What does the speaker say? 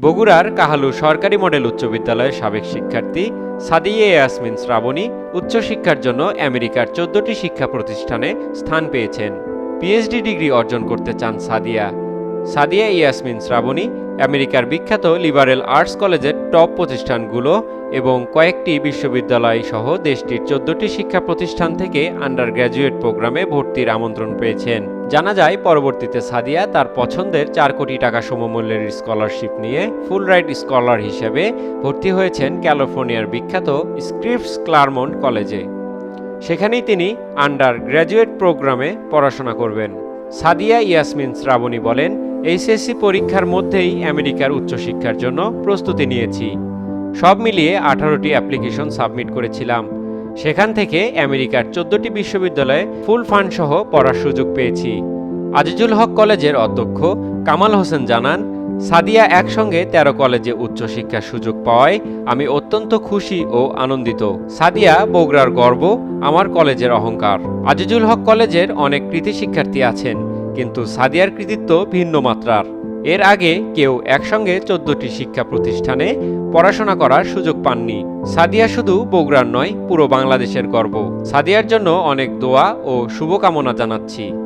বগুড়ার কাহালু সরকারি মডেল উচ্চ বিদ্যালয়ের সাবেক শিক্ষার্থী সাদিয়ে ইয়াসমিন শ্রাবণী উচ্চশিক্ষার জন্য আমেরিকার চোদ্দটি শিক্ষা প্রতিষ্ঠানে স্থান পেয়েছেন। পিএইচডি ডিগ্রি অর্জন করতে চান সাদিয়া। সাদিয়া ইয়াসমিন শ্রাবণী আমেরিকার বিখ্যাত লিবারেল আর্টস কলেজের টপ প্রতিষ্ঠানগুলো এবং কয়েকটি বিশ্ববিদ্যালয় সহ দেশটির চোদ্দটি শিক্ষা প্রতিষ্ঠান থেকে আন্ডার গ্র্যাজুয়েট প্রোগ্রামে ভর্তির আমন্ত্রণ পেয়েছেন। জানা যায়, পরবর্তীতে সাদিয়া তার পছন্দের চার কোটি টাকা সমমূল্যের স্কলারশিপ নিয়ে ফুল রাইট স্কলার হিসেবে ভর্তি হয়েছেন ক্যালিফোর্নিয়ার বিখ্যাত স্ক্রিপস ক্লারমন্ট কলেজে। সেখানেই তিনি আন্ডার গ্র্যাজুয়েট প্রোগ্রামে পড়াশোনা করবেন। সাদিয়া ইয়াসমিন শ্রাবণী বলেন, এইচএসসি পরীক্ষার মধ্যেই আমেরিকার উচ্চশিক্ষার জন্য প্রস্তুতি নিয়েছি। সব মিলিয়ে আঠারোটি অ্যাপ্লিকেশন সাবমিট করেছিলাম। সেখান থেকে আমেরিকার চোদ্দটি বিশ্ববিদ্যালয়ে ফুল ফান্ড সহ পড়ার সুযোগ পেয়েছি। আজিজুল হক কলেজের অধ্যক্ষ কামাল হোসেন জানান, সাদিয়া একসঙ্গে তেরো কলেজে উচ্চশিক্ষার সুযোগ পাওয়ায় আমি অত্যন্ত খুশি ও আনন্দিত। সাদিয়া বগুড়ার গর্ব, আমার কলেজের অহংকার। আজিজুল হক কলেজের অনেক কৃতি শিক্ষার্থী আছেন, কিন্তু সাদিয়ার কৃতিত্ব ভিন্ন মাত্রার। এর আগে কেউ একসঙ্গে চোদ্দটি শিক্ষা প্রতিষ্ঠানে পড়াশোনা করার সুযোগ পাননি। সাদিয়া শুধু বগুড়ার নয়, পুরো বাংলাদেশের গর্ব। সাদিয়ার জন্য অনেক দোয়া ও শুভকামনা জানাচ্ছি।